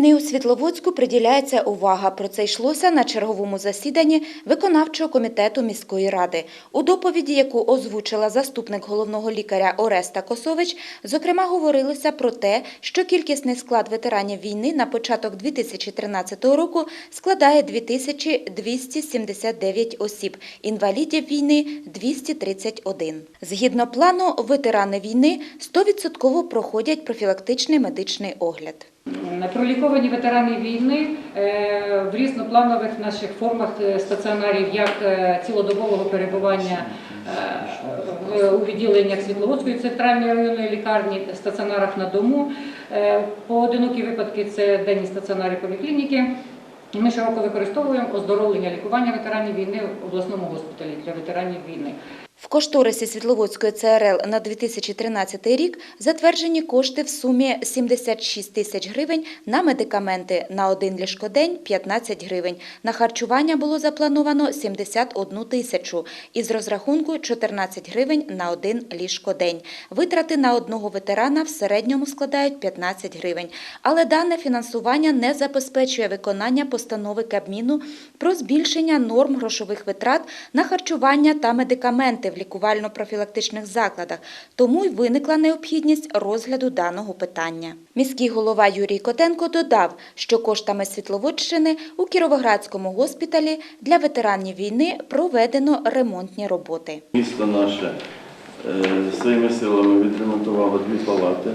Війни у Світловодську приділяється увага. Про це йшлося на черговому засіданні виконавчого комітету міської ради. У доповіді, яку озвучила заступник головного лікаря Ореста Косович, зокрема говорилося про те, що кількісний склад ветеранів війни на початок 2013 року складає 2279 осіб, інвалідів війни – 231. Згідно плану, ветерани війни 100% проходять профілактичний медичний огляд. Проліковані ветерани війни е, в різнопланових наших формах е, стаціонарів, як е, цілодобового перебування у відділеннях Світловодської центральної районної лікарні, стаціонарах на дому. Поодинокі випадки це денні стаціонари поліклініки. Ми широко використовуємо оздоровлення лікування ветеранів війни в обласному госпіталі для ветеранів війни. В кошторисі Світловодської ЦРЛ на 2013 рік затверджені кошти в сумі 76 тисяч гривень на медикаменти, на один ліжкодень – 15 гривень. На харчування було заплановано 71 тисячу, із розрахунку 14 гривень на один ліжкодень. Витрати на одного ветерана в середньому складають 15 гривень. Але дане фінансування не забезпечує виконання постанови Кабміну про збільшення норм грошових витрат на харчування та медикаменти в лікувально-профілактичних закладах, тому й виникла необхідність розгляду даного питання. Міський голова Юрій Котенко додав, що коштами Світловодщини у Кіровоградському госпіталі для ветеранів війни проведено ремонтні роботи. Місто наше е, своїми силами відремонтувало дві палати.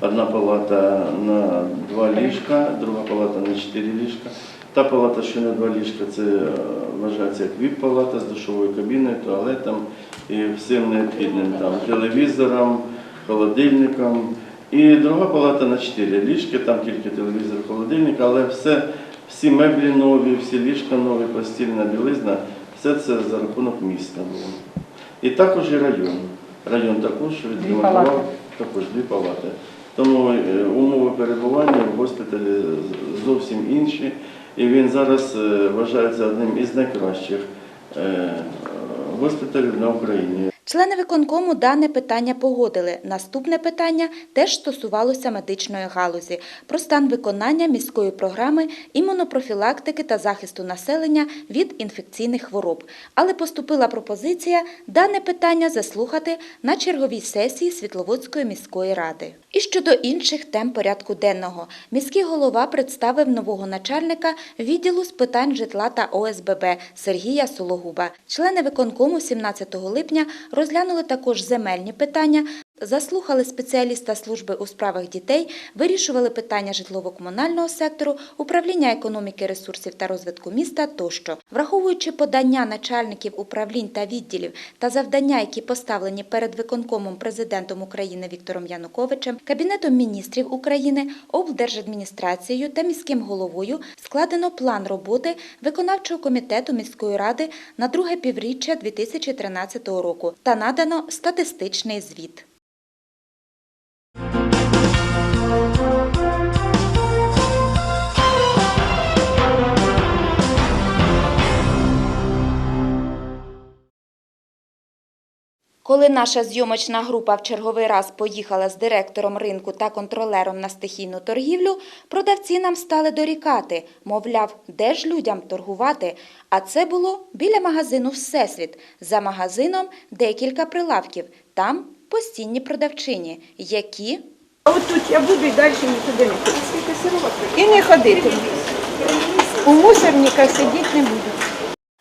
Одна палата на два ліжка, друга палата на чотири ліжка. Та палата, що на два ліжка, це е, вважається як віп-палата з душовою кабіною, туалетом і всім необхідним там телевізором, холодильником. І друга палата на чотири ліжки, там тільки телевізор, холодильник, але все, всі меблі нові, всі ліжка нові, постільна білизна, все це за рахунок міста було. І також і район. Район також відремонтував також дві палати. Тому е, умови перебування в госпіталі зовсім інші. І він зараз е, вважається одним із найкращих е, госпіталів на Україні. Члени виконкому дане питання погодили. Наступне питання теж стосувалося медичної галузі про стан виконання міської програми імунопрофілактики та захисту населення від інфекційних хвороб. Але поступила пропозиція дане питання заслухати на черговій сесії Світловодської міської ради. І щодо інших тем порядку денного, міський голова представив нового начальника відділу з питань житла та ОСББ Сергія Сологуба. Члени виконкому 17 липня розглянули також земельні питання, заслухали спеціаліста служби у справах дітей, вирішували питання житлово-комунального сектору, управління економіки, ресурсів та розвитку міста тощо. Враховуючи подання начальників управлінь та відділів та завдання, які поставлені перед виконкомом президентом України Віктором Януковичем, Кабінетом міністрів України, облдержадміністрацією та міським головою складено план роботи виконавчого комітету міської ради на друге півріччя 2013 року та надано статистичний звіт. Коли наша зйомочна група в черговий раз поїхала з директором ринку та контролером на стихійну торгівлю, продавці нам стали дорікати, мовляв, де ж людям торгувати. А це було біля магазину Всесвіт. За магазином декілька прилавків. Там постійні продавчині, які А от тут я буду і далі нікуди не ходити. І не ходити. У мусорниках сидіти не буду.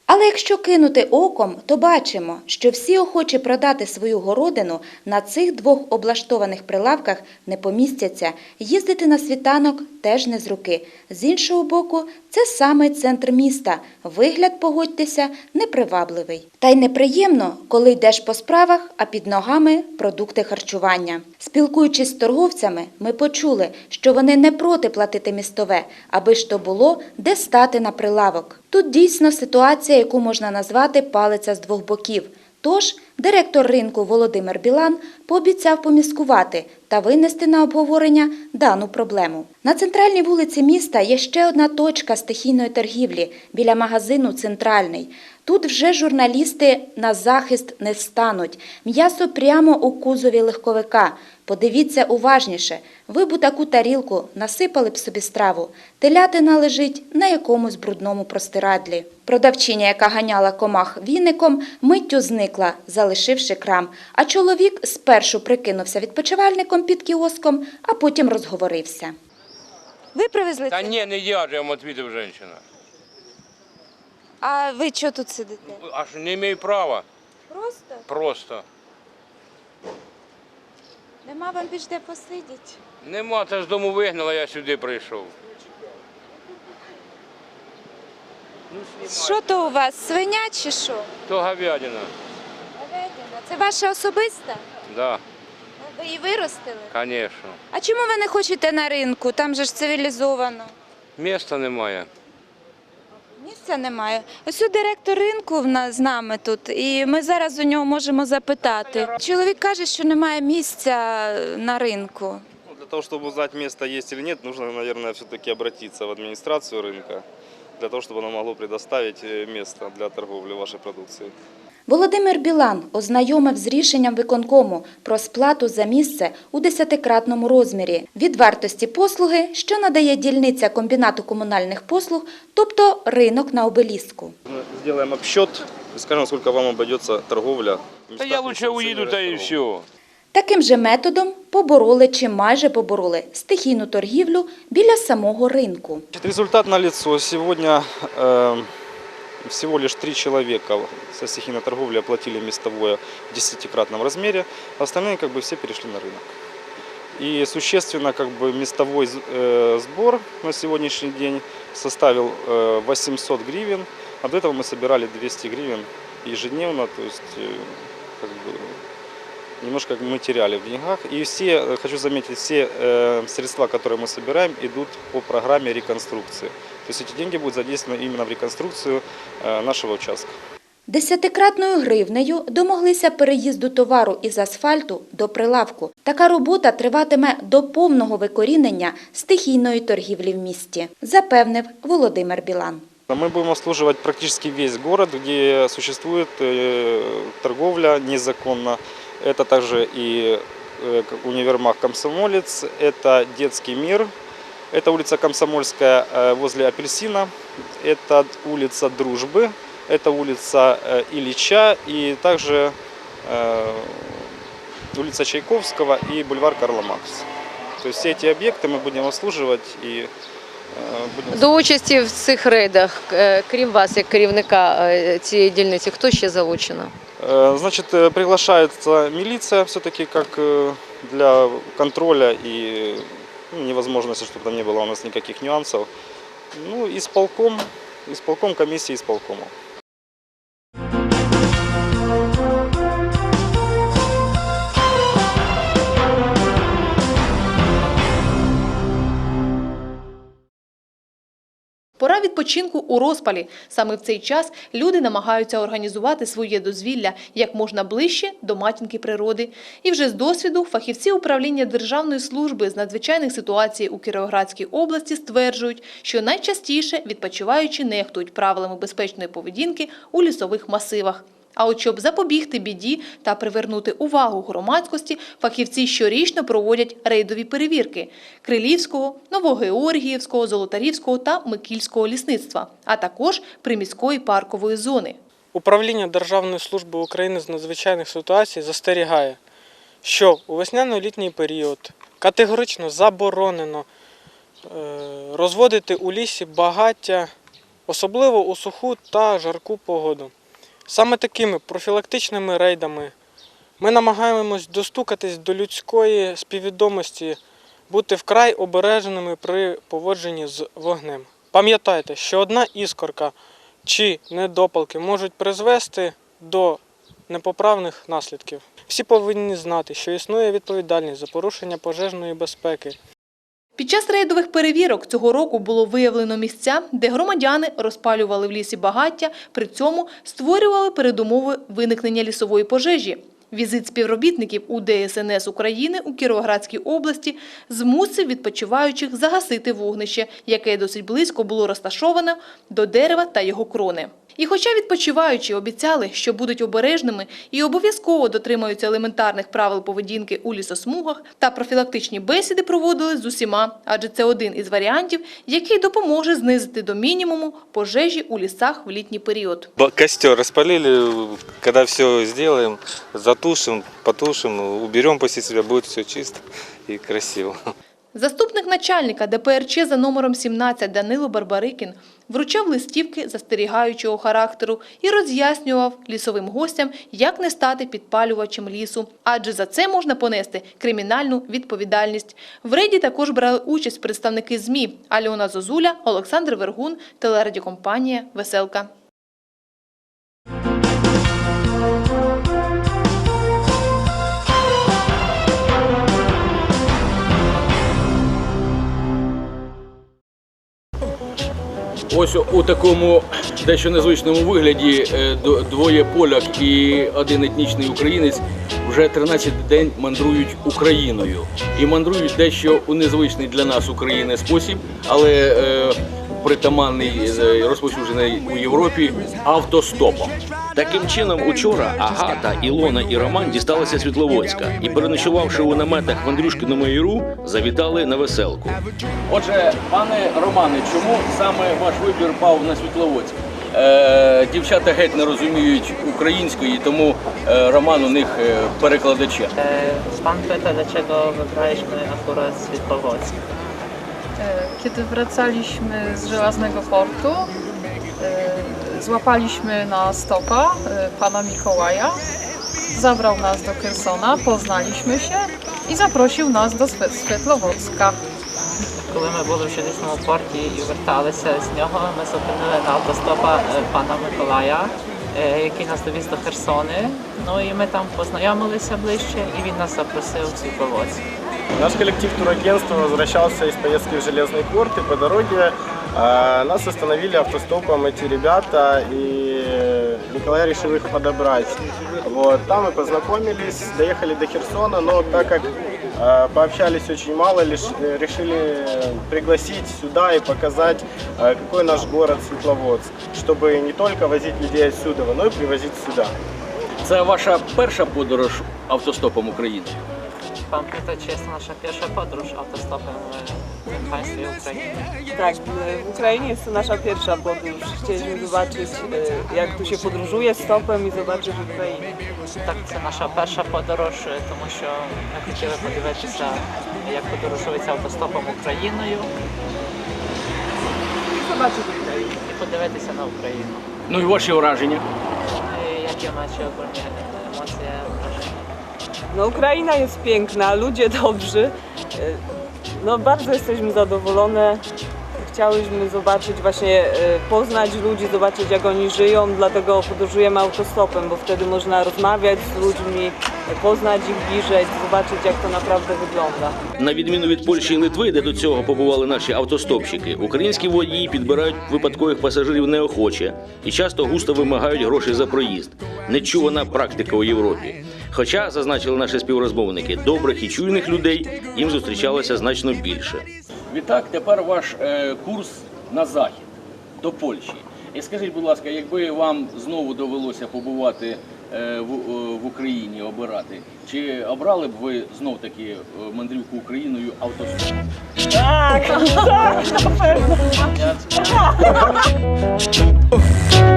Але якщо кинути оком, то бачимо, що всі охочі продати свою городину на цих двох облаштованих прилавках не помістяться. Їздити на світанок теж не з руки. З іншого боку, це саме центр міста. Вигляд, погодьтеся, непривабливий. Та й неприємно, коли йдеш по справах, а під ногами продукти харчування. Спілкуючись з торговцями, ми почули, що вони не проти платити містове, аби ж то було де стати на прилавок. Тут дійсно ситуація, яку можна назвати палиця з двох боків. Тож Директор ринку Володимир Білан пообіцяв поміскувати та винести на обговорення дану проблему. На центральній вулиці міста є ще одна точка стихійної торгівлі біля магазину Центральний. Тут вже журналісти на захист не стануть. М'ясо прямо у кузові легковика. Подивіться уважніше. Ви б у таку тарілку насипали б собі страву. Телятина лежить на якомусь брудному простирадлі. Продавчиня, яка ганяла комах віником, миттю зникла, залишивши крам. А чоловік спершу прикинувся відпочивальником під кіоском, а потім розговорився. Ви привезли Та ні, не я же, я вам відповідав жінка. А ви що тут сидите? Аж не маю права. Просто Просто. Нема вам більш де посидіти. Нема, та з дому вигнала, я сюди прийшов. Ну. Що то у вас? Свиня чи що? То говядина. Це ваша особиста? Да, Ви її виростили? звісно. А чому ви не хочете на ринку? Там же ж цивілізовано. Міста немає Місця немає. Ось у директор ринку в нас з нами тут, і ми зараз у нього можемо запитати. Чоловік каже, що немає місця на ринку. Ну, Для того, чтобы узнать, место есть или нет, нужно, наверное, все-таки обратиться в администрацию рынка, для того, чтобы она могла предоставить э, место для торговли вашей продукцией. Володимир Білан ознайомив з рішенням виконкому про сплату за місце у десятикратному розмірі від вартості послуги, що надає дільниця комбінату комунальних послуг, тобто ринок на обеліску. Сделаем обсчет и скажем, сколько вам обойдется торговля. Та я лучше уїду, та і все. Таким же методом побороли чи майже побороли стихійну торгівлю біля самого ринку. Результат налицо. Сегодня э, всего лишь три человека со стихийной торговли оплатили местовое в десятикратном размере, а остальные как бы все перешли на рынок. И существенно как бы местовой э, сбор на сегодняшний день составил э, 800 гривен, а до этого мы собирали 200 гривен ежедневно, то есть э, как бы немножко мы теряли в деньгах. И все, э, хочу заметить, все э, средства, которые мы собираем, идут по программе реконструкции. То есть эти деньги будут задействованы именно в реконструкцию э, нашего участка. Десятикратною гривнею домоглися переїзду товару із асфальту до прилавку. Така робота триватиме до повного викорінення стихійної торгівлі в місті, запевнив Володимир Білан. Мы будем обслуживать практически весь город, где существует э, торговля незаконно. Это также и э, к- универмаг «Комсомолец», это детский мир, это улица Комсомольская э, возле Апельсина, это улица Дружбы, это улица э, Ильича и также э, улица Чайковского и бульвар Карла Маркса. То есть все эти объекты мы будем обслуживать и э, будем До участі в цих рейдах, е, крім вас, як керівника е, цієї дільниці, хто ще залучено? Э, Значит, э, приглашается милиция все-таки как э, для контроля и ну, невозможности, чтобы там не было у нас никаких нюансов. Ну, исполком, исполком комиссии исполкома. Пора відпочинку у розпалі. Саме в цей час люди намагаються організувати своє дозвілля як можна ближче до матінки природи. І вже з досвіду фахівці управління Державної служби з надзвичайних ситуацій у Кіровоградській області стверджують, що найчастіше відпочиваючі нехтують правилами безпечної поведінки у лісових масивах. А от щоб запобігти біді та привернути увагу громадськості, фахівці щорічно проводять рейдові перевірки Крилівського, Новогеоргіївського, Золотарівського та Микільського лісництва, а також приміської паркової зони. Управління Державної служби України з надзвичайних ситуацій застерігає, що у весняно-літній період категорично заборонено е, розводити у лісі багаття, особливо у суху та жарку погоду. Саме такими профілактичними рейдами ми намагаємось достукатись до людської співвідомості, бути вкрай обережними при поводженні з вогнем. Пам'ятайте, що одна іскорка чи недопалки можуть призвести до непоправних наслідків. Всі повинні знати, що існує відповідальність за порушення пожежної безпеки. Під час рейдових перевірок цього року було виявлено місця, де громадяни розпалювали в лісі багаття, при цьому створювали передумови виникнення лісової пожежі. Візит співробітників у ДСНС України у Кіровоградській області змусив відпочиваючих загасити вогнище, яке досить близько було розташоване до дерева та його крони. І хоча відпочиваючі обіцяли, що будуть обережними і обов'язково дотримаються елементарних правил поведінки у лісосмугах, та профілактичні бесіди проводили з усіма, адже це один із варіантів, який допоможе знизити до мінімуму пожежі у лісах в літній період. Костер распалили, когда все сделаем, затушим, потушим, уберем после себя, будет все чисто и красиво. Заступник начальника ДПРЧ за номером 17 Данило Барбарикін вручав листівки застерігаючого характеру і роз'яснював лісовим гостям, як не стати підпалювачем лісу, адже за це можна понести кримінальну відповідальність. В рейді також брали участь представники ЗМІ Альона Зозуля, Олександр Вергун, телерадіокомпанія «Веселка». Ось у такому дещо незвичному вигляді е, двоє поляк і один етнічний українець вже 13 день мандрують Україною. І мандрують дещо у незвичний для нас України спосіб, але е, притаманний е, розповсюджений у Європі автостопом. Таким чином, учора Агата, Ілона і Роман дісталися Світловодська і, переночувавши у наметах в Андрюшкиному Іру, завітали на веселку. Отже, пане Романе, чому саме ваш вибір пав на Світловодськ? Е, дівчата геть не розуміють української, тому е, Роман у них е, перекладачем. Pan pyta, dlaczego wybraliśmy akurat Świetlowock. Kiedy wracaliśmy z Żelaznego Portu, e, złapaliśmy na stopa e, pana Mikołaja. Zabrał nas do Kersona, poznaliśmy się i zaprosił nas do Swe- Swetlowocka. Коли ми були в Щодичному порті і верталися з нього, ми зупинили на автостопа е, пана Миколая, е, який нас довіз до Херсони. Ну і ми там познайомилися ближче, і він нас запросив в Світловодськ. Наш коллектив турагентства возвращался из поездки в Железный порт, и по дороге э, нас остановили автостопом эти ребята, и Николай решил их подобрать. Вот, там мы познакомились, доехали до Херсона, но так как э, пообщались очень мало, лишь, э, решили пригласить сюда и показать, э, какой наш город Светловодск, чтобы не только возить людей отсюда, но и привозить сюда. Це ваша перша подорож автостопом України. Pan pyta, czy jest to nasza pierwsza podróż autostopem w państwie Ukrainy. Tak, w Ukrainie jest to nasza pierwsza podróż. Chcieliśmy zobaczyć, e, jak tu się podróżuje stopem i zobaczyć Ukrainę. Так, це наша перша подорож, е, тому що ми хотіли подивитися, як подорожується автостопом Україною Zobaczyć Ukrainę. і подивитися на Україну. Ну і ваші враження. І Jakie macie ogólnie emocje, wrażenia? No Ukraina jest piękna, ludzie dobrzy. E, No bardzo jesteśmy zadowolone. Chciałyśmy zobaczyć właśnie, e, poznać ludzi, zobaczyć jak oni żyją, dlatego podróżujemy autostopem, bo wtedy można rozmawiać z ludźmi, e, poznać ich bliżej, zobaczyć jak to naprawdę wygląda. На відміну від Польщі і Литви, де до цього побували наші автостопщики, українські водії підбирають випадкових пасажирів неохоче і часто густо вимагають грошей за проїзд. Нечувана практика у Європі. Хоча, зазначили наші співрозмовники, добрих і чуйних людей їм зустрічалося значно більше. Відтак, тепер ваш е, курс на захід до Польщі. І скажіть, будь ласка, якби вам знову довелося побувати е, в, е, в Україні, обирати, чи обрали б ви знов таки мандрівку Україною автостопом? In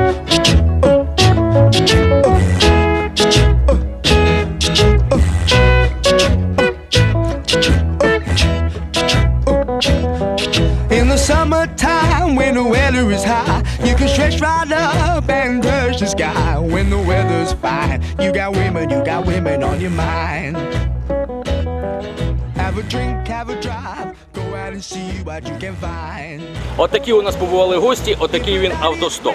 weather is high, you can stretch right up and touch the sky. When the weather's fine, you got women, you got women on your mind. Have a drink, have a drive, go out and see what you can find. Отакі у нас побували гості, отакий він автостоп.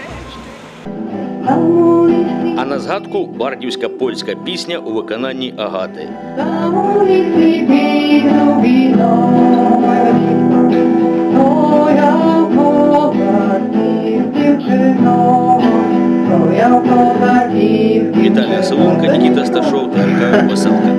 А на згадку бардівська польська пісня у виконанні Агати. was so.